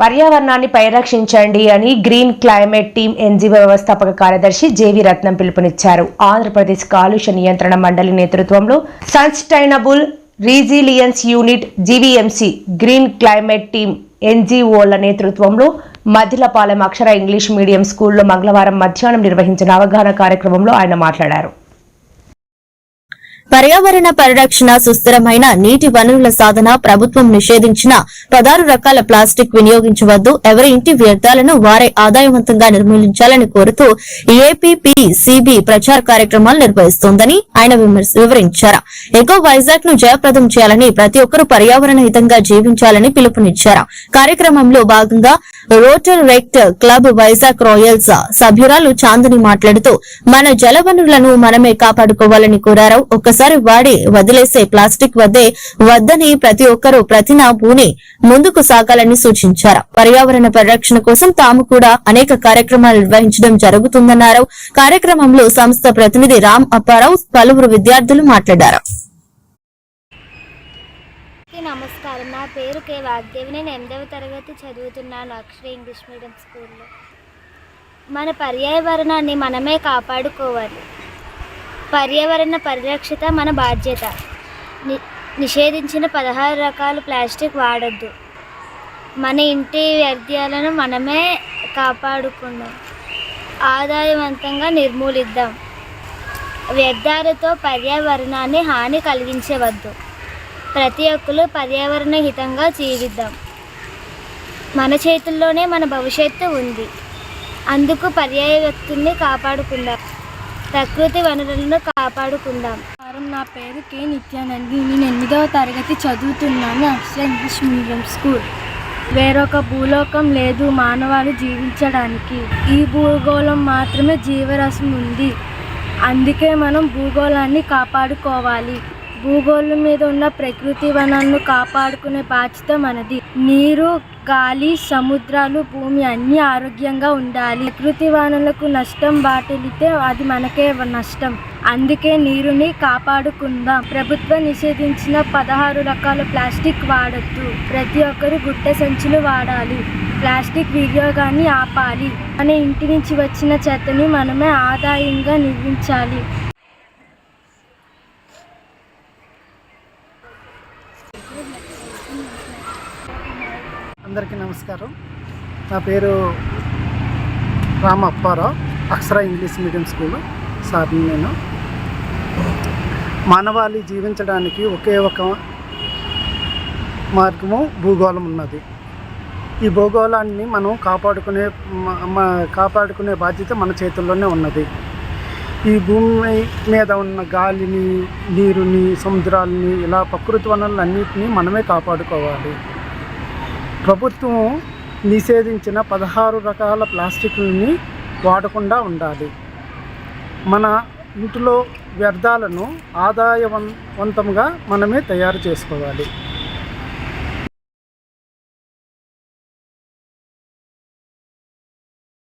పర్యావరణాన్ని పరిరక్షించండి అని green climate team NGO వ్యవస్థాపక కార్యదర్శి జేవి రత్నం పిలుపునిచ్చారు. ఆంధ్రప్రదేశ్ కాలుష్య నియంత్రణ మండలి నేతృత్వంలో sustainable resilience unit GVMC green climate team ఎన్జీఓల నేతృత్వంలో మధిలపాలెం అక్షర ఇంగ్లీష్ మీడియం స్కూల్లో మంగళవారం మధ్యాహ్నం నిర్వహించిన అవగాహన కార్యక్రమంలో ఆయన మాట్లాడారు. పర్యావరణ పరిరక్షణ సుస్థిరమైన నీటి వనరుల సాధన ప్రభుత్వం నిషేధించిన పదహారు రకాల ప్లాస్టిక్ వినియోగించవద్దు ఎవరి ఇంటి వ్యర్థాలను వారే ఆదాయవంతంగా నిర్మూలించాలని కోరుతూ ఏపీపీసీబీ ప్రచార కార్యక్రమాలు నిర్వహిస్తోందని ఆయన వివరించారు. ఎకో వైజాగ్ను జయప్రదం చేయాలని ప్రతి ఒక్కరూ పర్యావరణ హితంగా జీవించాలని పిలుపునిచ్చారు. కార్యక్రమంలో భాగంగా rotor Richter club Vizag royals సభ్యురాలు చాందని మాట్లాడుతూ మన జలవనరులను మనమే కాపాడుకోవాలని కోరారు ఒక్కసారి వాడి వదిలేసే ప్లాస్టిక్ వద్దే వద్దని ప్రతి ఒక్కరూ ప్రతినా పూని ముందుకు సాగాలని సూచించారు. పర్యావరణ పరిరక్షణ కోసం తాము కూడా అనేక కార్యక్రమాలు నిర్వహించడం జరుగుతుందన్నారు. కార్యక్రమంలో సంస్థ ప్రతినిధి రామ్ అప్పారావు పలువురు విద్యార్థులు మాట్లాడారు. నమస్కారం. నా పేరు కే వాగ్దేవి. నేను ఎనిమిదవ తరగతి చదువుతున్నాను అక్షర ఇంగ్లీష్ మీడియం స్కూల్లో. మన పర్యావరణాన్ని మనమే కాపాడుకోవాలి. పర్యావరణ పరిరక్షత మన బాధ్యత. ని నిషేధించిన పదహారు రకాల ప్లాస్టిక్ వాడొద్దు. మన ఇంటి వ్యర్థాలను మనమే కాపాడుకుందాం. ఆదాయవంతంగా నిర్మూలిద్దాం. వ్యర్థాలతో పర్యావరణాన్ని హాని కలిగించవద్దు. ప్రతి ఒక్కరు పర్యావరణ హితంగా జీవిద్దాం. మన చేతుల్లోనే మన భవిష్యత్తు ఉంది. అందుకు పర్యాయ వ్యక్తుల్ని కాపాడుకుందాం. ప్రకృతి వనరులను కాపాడుకుందాం. నమస్కారం నా పేరు కే. నిత్యానంది. నేను ఎనిమిదవ తరగతి చదువుతున్నాను. Akshara English medium school. వేరొక భూలోకం లేదు మానవాళి జీవించడానికి. ఈ భూగోళం మాత్రమే జీవరసం ఉంది. అందుకే మనం భూగోళాన్ని కాపాడుకోవాలి. భూగోళం మీద ఉన్న ప్రకృతి వనాలను కాపాడుకునే బాధ్యత మనది. నీరు గాలి సముద్రాలు భూమి అన్నీ ఆరోగ్యంగా ఉండాలి. ప్రకృతి వనరులకు నష్టం బాటిల్లితే అది మనకే నష్టం. అందుకే నీరుని కాపాడుకుందాం. ప్రభుత్వం నిషేధించిన పదహారు రకాల ప్లాస్టిక్ వాడద్దు. ప్రతి ఒక్కరు గుట్ట సంచులు వాడాలి. ప్లాస్టిక్ వినియోగాన్ని ఆపాలి. మన ఇంటి నుంచి వచ్చిన చెత్తని మనమే ఆదాయంగా నిర్మించాలి. అందరికీ నమస్కారం. నా పేరు Rama Apparao Akshara English medium school. సార్ని నేను. మానవాళి జీవించడానికి ఒకే ఒక మార్గము భూగోళం ఉన్నది. ఈ భూగోళాన్ని మనం కాపాడుకునే కాపాడుకునే బాధ్యత మన చేతుల్లోనే ఉన్నది. ఈ భూమి మీద ఉన్న గాలిని నీరుని సముద్రాలని ఇలా ప్రకృతి వనరులన్నింటినీ మనమే కాపాడుకోవాలి. ప్రభుత్వం నిషేధించిన పదహారు రకాల ప్లాస్టిక్లని వాడకుండా ఉండాలి. మన ఇంటిలో వ్యర్థాలను ఆదాయవంతంగా మనమే తయారు చేసుకోవాలి.